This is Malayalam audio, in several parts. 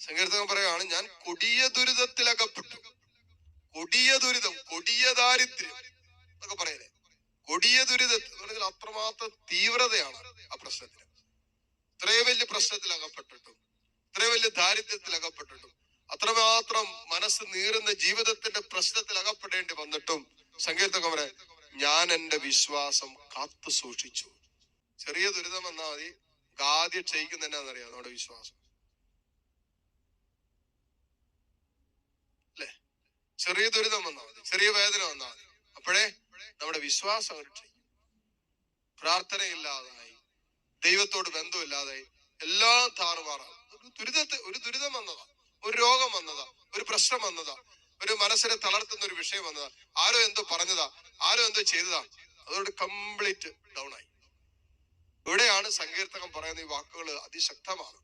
സങ്കീർത്തകൻ പറയുകയാണ് ഞാൻ കൊടിയ ദുരിതത്തിൽ അകപ്പെട്ടു കൊടിയ ദുരിതം കൊടിയ ദാരിദ്ര്യം എന്നൊക്കെ പറയലേ കൊടിയ എന്ന് അത്രമാത്രം തീവ്രതയാണ് ആ പ്രശ്നത്തിന്. ഇത്രയും വലിയ പ്രശ്നത്തിൽ അകപ്പെട്ടിട്ടും ഇത്രയും വലിയ ദാരിദ്ര്യത്തിൽ അകപ്പെട്ടിട്ടും അത്രമാത്രം മനസ്സ് നീറുന്ന ജീവിതത്തിന്റെ പ്രശ്നത്തിൽ അകപ്പെടേണ്ടി വന്നിട്ടും സങ്കീർത്തകൻ പറയാം ഞാൻ എന്റെ വിശ്വാസം കാത്തു സൂക്ഷിച്ചു ചെറിയ ദുരിതം വന്നാൽ മതി ആദ്യം ക്ഷയിക്കുന്ന എന്നാന്നറിയാം നമ്മുടെ വിശ്വാസം. ചെറിയ ദുരിതം വന്നാൽ മതി ചെറിയ വേദന വന്നാൽ മതി. അപ്പോഴേ നമ്മുടെ വിശ്വാസം പ്രാർത്ഥനയില്ലാതായി ദൈവത്തോട് ബന്ധമില്ലാതായി എല്ലാം താറുമാറാണ് ഒരു ദുരിതത്തെ ഒരു ദുരിതം വന്നതാ ഒരു രോഗം വന്നതാ ഒരു പ്രശ്നം വന്നതാ ഒരു മനസ്സിനെ തളർത്തുന്ന ഒരു വിഷയം വന്നതാ. ആരോ എന്തോ പറഞ്ഞതാ ആരോ എന്തോ ചെയ്തതാ. അതോട് കംപ്ലീറ്റ് ഡൗൺ ആയി. ഇവിടെയാണ് സങ്കീർത്തകം പറയുന്ന ഈ വാക്കുകൾ അതിശക്തമാണ്.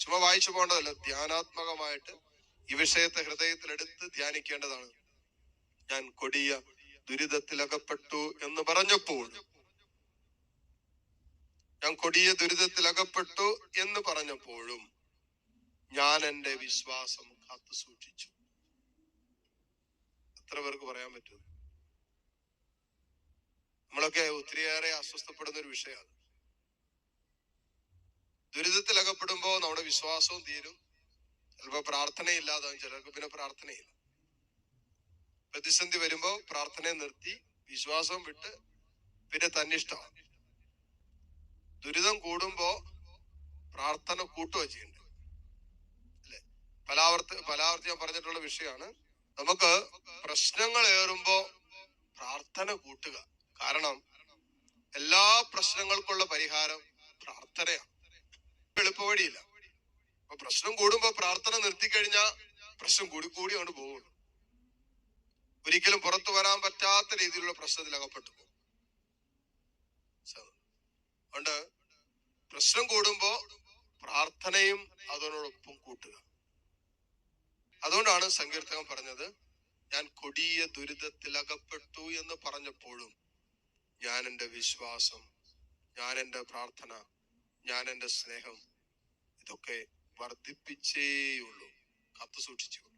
ചുമ വായിച്ചു പോകേണ്ടതല്ല ധ്യാനാത്മകമായിട്ട് ഈ വിഷയത്തെ ഹൃദയത്തിലെടുത്ത് ധ്യാനിക്കേണ്ടതാണ്. ഞാൻ കൊടിയ ദുരിതത്തിലകപ്പെട്ടു എന്ന് പറഞ്ഞപ്പോൾ ഞാൻ കൊടിയ ദുരിതത്തിലകപ്പെട്ടു എന്ന് പറഞ്ഞപ്പോഴും ഞാൻ എന്റെ വിശ്വാസം കാത്തു സൂക്ഷിച്ചു. എത്ര പേർക്ക് പറയാൻ പറ്റും? നമ്മളൊക്കെ ഒത്തിരിയേറെ അസ്വസ്ഥപ്പെടുന്ന ഒരു വിഷയമാണ്. ദുരിതത്തിൽ അകപ്പെടുമ്പോ നമ്മുടെ വിശ്വാസവും തീരും. ചിലപ്പോ പ്രാർത്ഥനയില്ലാതാവും ചിലർക്ക് പിന്നെ പ്രാർത്ഥനയില്ല. പ്രതിസന്ധി വരുമ്പോ പ്രാർത്ഥനയെ നിർത്തി വിശ്വാസം വിട്ട് പിന്നെ തന്നിഷ്ടമാണ് ദുരിതം കൂടുമ്പോ പ്രാർത്ഥന കൂട്ടുക ചെയ്യണ്ടേ. അല്ലെ? പലാവർത്തി പലാവർത്തി ഞാൻ പറഞ്ഞിട്ടുള്ള വിഷയമാണ്. നമുക്ക് പ്രശ്നങ്ങൾ ഏറുമ്പോ പ്രാർത്ഥന കൂട്ടുക. കാരണം എല്ലാ പ്രശ്നങ്ങൾക്കുള്ള പരിഹാരം പ്രാർത്ഥനയാണ്. എളുപ്പവഴിയില്ല. പ്രശ്നം കൂടുമ്പോ പ്രാർത്ഥന നിർത്തിക്കഴിഞ്ഞാൽ പ്രശ്നം കൂടി കൂടി അങ്ങോട്ട് പോകുള്ളൂ ഒരിക്കലും പുറത്തു വരാൻ പറ്റാത്ത രീതിയിലുള്ള പ്രശ്നത്തിൽ അകപ്പെട്ടു അതുകൊണ്ട് പ്രശ്നം കൂടുമ്പോ പ്രാർത്ഥനയും അതിനോടൊപ്പം കൂട്ടുക. അതുകൊണ്ടാണ് സങ്കീർത്തകം പറഞ്ഞത് ഞാൻ കൊടിയ ദുരിതത്തിൽ അകപ്പെട്ടു എന്ന് പറഞ്ഞപ്പോഴും ഞാൻ എന്റെ വിശ്വാസം ഞാൻ എന്റെ പ്രാർത്ഥന ഞാൻ എന്റെ സ്നേഹം ഇതൊക്കെ വർദ്ധിപ്പിച്ചേയുള്ളൂ. കാത്തു സൂക്ഷിച്ചു.